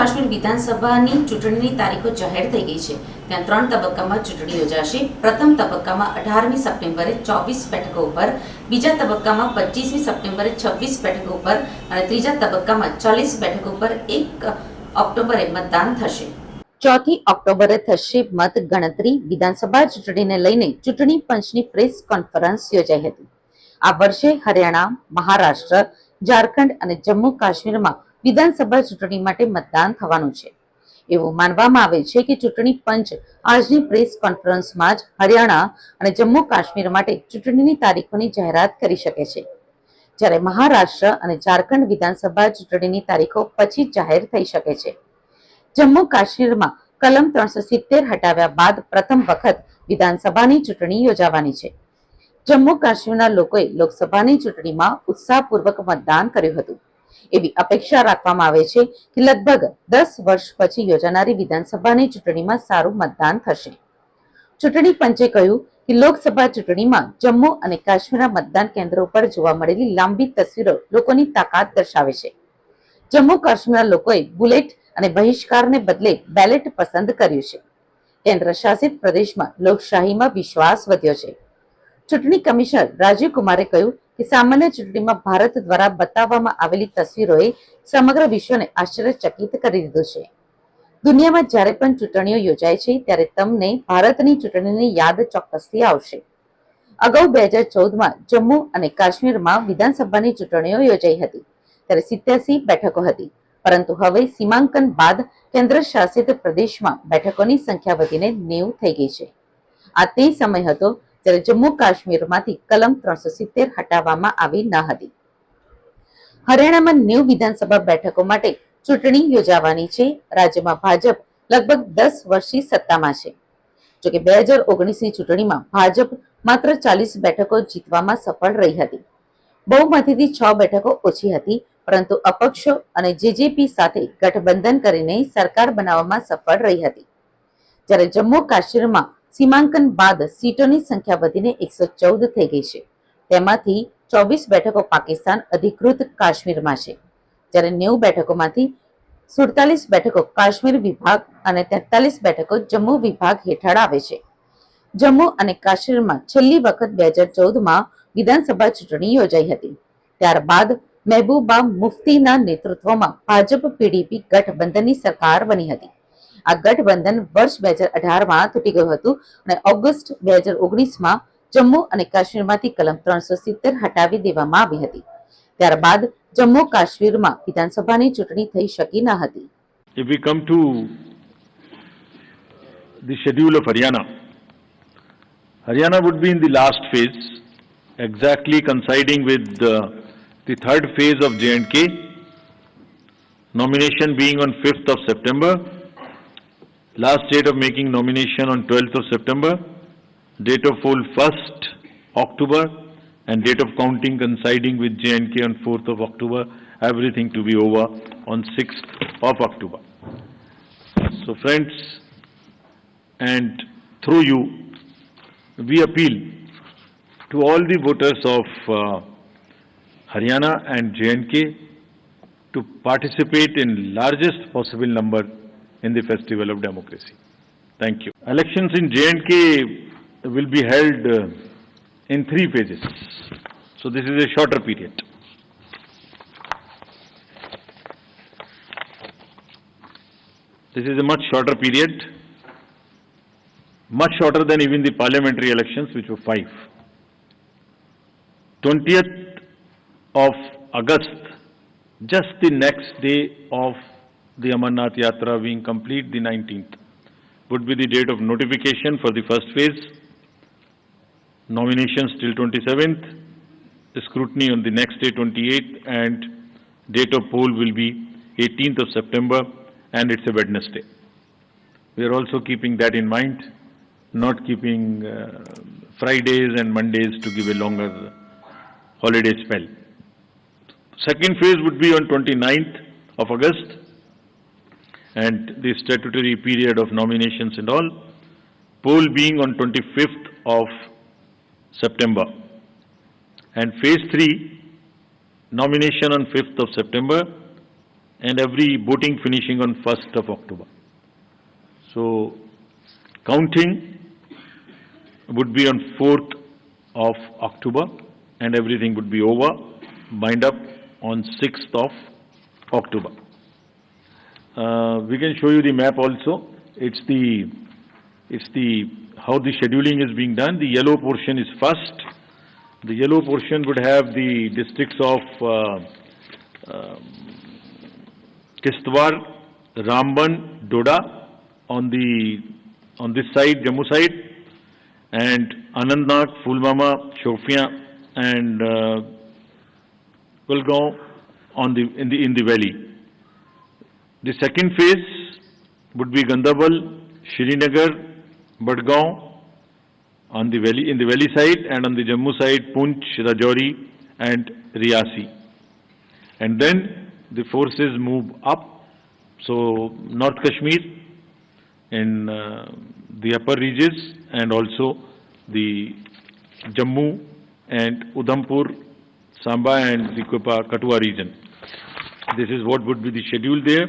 કાશ્મીર વિધાનસભાની ચૂંટણીની તારીખો જાહેર થઈ ગઈ છે. ત્યાં ત્રણ તબક્કામાં ચૂંટણી યોજાશે. પ્રથમ તબક્કામાં અઢારમી સપ્ટેમ્બરે ચોવીસ બેઠકો ઉપર, બીજા તબક્કામાં પચીસમી સપ્ટેમ્બરે છવ્વીસ બેઠકો ઉપર અને ત્રીજા તબક્કામાં ચાલીસ બેઠકો ઉપર એક ઓક્ટોબરે મતદાન થશે. ચોથી ઓક્ટોબરે થશે મત ગણતરી વિધાનસભા ચૂંટણીને લઈને ચૂંટણી પંચની પ્રેસ કોન્ફરન્સ યોજાઈ હતી. આ વર્ષે હરિયાણા, મહારાષ્ટ્ર, ઝારખંડ અને જમ્મુ કાશ્મીરમાં વિધાનસભા ચૂંટણી માટે મતદાન થવાનું છે. એવું માનવામાં આવે છે કે ચૂંટણી પંચ આજની પ્રેસ કોન્ફરન્સમાં જ હરિયાણા અને જમ્મુ કાશ્મીર માટે ચૂંટણીની તારીખોની જાહેરાત કરી શકે છે. જ્યારે મહારાષ્ટ્ર અને ઝારખંડ વિધાનસભા ચૂંટણીની તારીખો પછી જાહેર થઈ શકે છે. જમ્મુ કાશ્મીરમાં કલમ ત્રણસો સિત્તેર હટાવ્યા બાદ પ્રથમ વખત વિધાનસભાની ચૂંટણી યોજાવાની છે. જમ્મુ કાશ્મીરના લોકોએ લોકસભાની ચૂંટણીમાં ઉત્સાહપૂર્વક મતદાન કર્યું હતું. એવી અપેક્ષા રાખવામાં આવે છે કે લગભગ દસ વર્ષ પછી યોજાનારી વિધાનસભાની ચૂંટણીમાં સારું મતદાન થશે. ચૂંટણી પંચે કહ્યું કે લોકસભા ચૂંટણીમાં જમ્મુ અને કાશ્મીરના મતદાન કેન્દ્રો પર જોવા મળેલી લાંબી તસવીરો લોકોની તાકાત દર્શાવે છે. જમ્મુ કાશ્મીરના લોકોએ બુલેટ અને બહિષ્કારને બદલે બેલેટ પસંદ કર્યું છે. કેન્દ્ર શાસિત પ્રદેશમાં લોકશાહીમાં વિશ્વાસ વધ્યો છે. ચૂંટણી કમિશનર રાજીવ કુમારે કહ્યું કે સામાન્ય ચૂંટણીમાં ભારત દ્વારા બતાવવામાં આવેલી તસવીરોએ સમગ્ર વિશ્વને આશ્ચર્યચકિત કરી દીધું છે. દુનિયામાં જ્યારે પણ ચૂંટણીઓ યોજાય છે, ત્યારે તમને ભારતની ચૂંટણીની યાદ ચોક્કસથી આવશે. અગાઉ બે હજાર ચૌદમાં જમ્મુ અને કાશ્મીરમાં વિધાનસભાની ચૂંટણીઓ યોજાઈ હતી, ત્યારે સિત્યાસી બેઠકો હતી. પરંતુ હવે સીમાંકન બાદ કેન્દ્ર શાસિત પ્રદેશમાં બેઠકોની સંખ્યા વધીને નેવું થઈ ગઈ છે. આ તે સમય હતો જ્યારે જમ્મુ કાશ્મીરમાંથી કલમ ત્રણસો સિત્તેર હટાવવામાં આવી ન હતી. હરિયાણામાં નેવ વિધાનસભા બેઠકો માટે ચૂંટણી યોજાવાની છે. રાજ્યમાં ભાજપ લગભગ દસ વર્ષથી સત્તામાં છે. જોકે બે હજાર ઓગણીસની ચૂંટણીમાં ભાજપ માત્ર ચાલીસ બેઠકો જીતવામાં સફળ રહી હતી. બહુમતીથી છ બેઠકો ઓછી હતી, પરંતુ અપક્ષો અને જેજેપી સાથે ગઠબંધન કરીને સરકાર બનાવવામાં સફળ રહી હતી. જ્યારે જમ્મુ કાશ્મીરમાં સીમાંકન બાદ સીટોની સંખ્યા વધીને એકસો ચૌદ થઈ ગઈ છે. તેમાંથી ચોવીસ બેઠકો પાકિસ્તાન અધિકૃત કાશ્મીરમાં છે. જ્યારે નેવું બેઠકોમાંથી સુડતાલીસ બેઠકો કાશ્મીર વિભાગ અને તેતાલીસ બેઠકો જમ્મુ વિભાગ હેઠળ આવે છે. જમ્મુ અને કાશ્મીરમાં છેલ્લી વખત બે હજાર ચૌદમાં વિધાનસભા ચૂંટણી યોજાઈ હતી. ત્યારબાદ મહેબૂબા મુફ્તીના નેતૃત્વમાં ભાજપ પીડીપી ગઠબંધનની સરકાર બની હતી. આ ગઠબંધન વર્ષ બે હજાર અઢારમાં તૂટી ગયું હતું અને ઓગસ્ટ બે હજાર ઓગણીસમાં જમ્મુ અને કાશ્મીરમાંથી કલમ ત્રણસો સિત્તેર હટાવી દેવામાં આવી હતી ત્યારબાદ જમ્મુ કાશ્મીરમાં વિધાનસભાની ચૂંટણી થઈ શકી ન હતી If we come to the schedule of Haryana, Haryana would be in the last phase, exactly coinciding with uh, the third phase of J&K, nomination being on 5th of September, last date of making nomination on 12th of September, date of poll 1st October, and date of counting coinciding with J&K on 4th of October, everything to be over on 6th of October. So friends, and through you, we appeal to all the voters of uh, Haryana and J&K to participate in largest possible number in the festival of democracy. Thank you. Elections in J&K will be held uh, in three phases. So this is a shorter period. This is a much shorter period, much shorter than even the parliamentary elections, which were five. 20th of August, just the next day of the Amarnath Yatra being complete, the 19th, would be the date of notification for the first phase, nominations till 27th, scrutiny on the next day 28th, and date of poll will be 18th of September, and it's a Wednesday. We are also keeping that in mind, not keeping uh, Fridays and Mondays to give a longer holiday spell. Second phase would be on 29th of August, and the statutory period of nominations and all, poll being on 25th of September. And phase three, nomination on 5th of September, and every voting finishing on 1st of October. So, counting would be on 4th of October and everything would be over, bind up on 6th of October. Uh, we can show you the map also. It's the, it's the, how the scheduling is being done. The yellow portion is first. The yellow portion would have the districts of uh, um, Kistwar, Ramban, Doda on the, on this side, Jammu side, and Anandnag, Fulmama, Shofian, and uh, Kulgaon on the, in the, in the valley. The second phase would be Gandarbal, Srinagar, Badgaon on the valley, in the valley side, and on the Jammu side, Punch, Rajouri, and Riyasi. And then the forces move up, so North Kashmir in uh, the upper reaches, and also the Jammu and Udhampur, Samba, and the Katua region. This is what would be the schedule there.